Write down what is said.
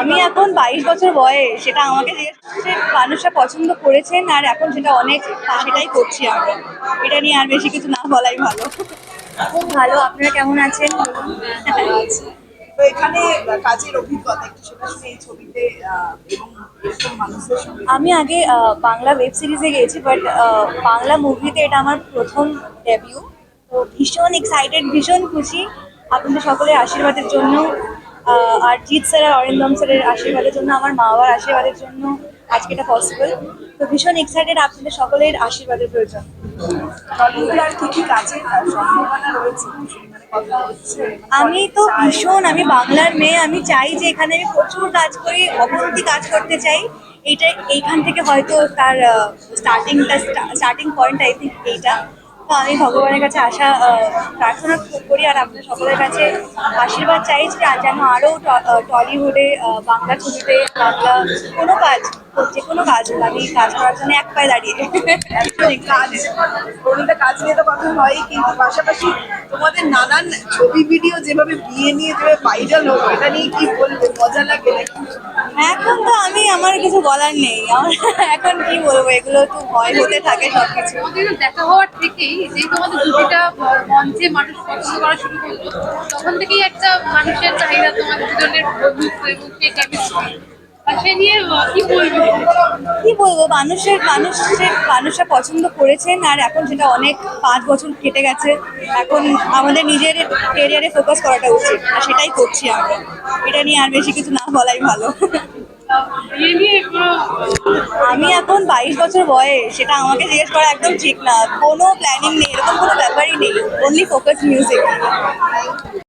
আমি এখন বাইশ বছর বয়স সেটা আমাকে করছে, মানুষরা পছন্দ করেছেন আর এখন সেটা অনেক সেটাই করছি আমরা। এটা নিয়ে আর বেশি কিছু না বলাই ভালো। খুব ভালো আপনারা কেমন আছেন? তো এখানে কাজের অভিজ্ঞতা একটু সেটা শুনে এই ছবিতে আমি আগে বাংলা ওয়েব সিরিজে গেছি বাট বাংলা মুভিতে এটা আমার প্রথম ডেবিউ তো ভীষণ এক্সাইটেড ভীষণ খুশি। আপনাদের সকলের আশীর্বাদের জন্য আর স্যার আর অরিন্দম স্যারের আশীর্বাদের জন্য আমার মা বাবার আশীর্বাদের জন্য আজকে এটা পসিবল তো ভীষণ এক্সাইটেড আপনাদের সকলের আশীর্বাদের প্রয়োজন। আমি তো ভীষণ আমি বাংলার মেয়ে আমি চাই যে এখানে আমি প্রচুর কাজ করি অবনতি কাজ করতে চাই। এইটা এইখান থেকে হয়তো তার স্টার্টিংটা স্টার্টিং পয়েন্ট আই থিঙ্ক এইটা। আমি ভগবানের কাছে আশা প্রার্থনা করি আর আপনাদের সকলের কাছে আশীর্বাদ চাই যে যেন আরও টলিউডে বাংলা ছবিতে বাংলা কোনো কাজ যে কোনো কাজ আমি কাজ করার জন্য এক পায়ে দাঁড়িয়ে। কাজ প্রণীতা কাজ নিয়ে তো কথা হয় কিন্তু পাশাপাশি তোমাদের নানান ছবি ভিডিও যেভাবে বিয়ে নিয়ে যেভাবে ভাইরাল হলো এটা নিয়ে কি বলবে? মজা লাগে এখন আমার কিছু বলার নেই। আমার এখন কি বলব এগুলো তো ভয় হতে থাকে সবকিছু। দেখা হওয়ার থেকেই যে তোমাদের দুটিটা মঞ্চে মানুষ পছন্দ করা শুরু করল তখন থেকেই একটা মানুষের চাহিদা তোমাদের দুজনের বন্ধুত্ব এবং কেমিস্ট্রি কি বলব? মানুষের মানুষের মানুষরা পছন্দ করেছেন আর এখন সেটা অনেক পাঁচ বছর কেটে গেছে। এখন আমাদের নিজের কেরিয়ারে ফোকাস করাটা উচিত আর সেটাই করছি আমরা। এটা নিয়ে আর বেশি কিছু না বলাই ভালো। আমি এখন বাইশ বছর বয়স, সেটা আমাকে জিজ্ঞেস করা একদম ঠিক না। কোনো প্ল্যানিং নেই, এরকম কোনো ব্যাপারই নেই। Only focus music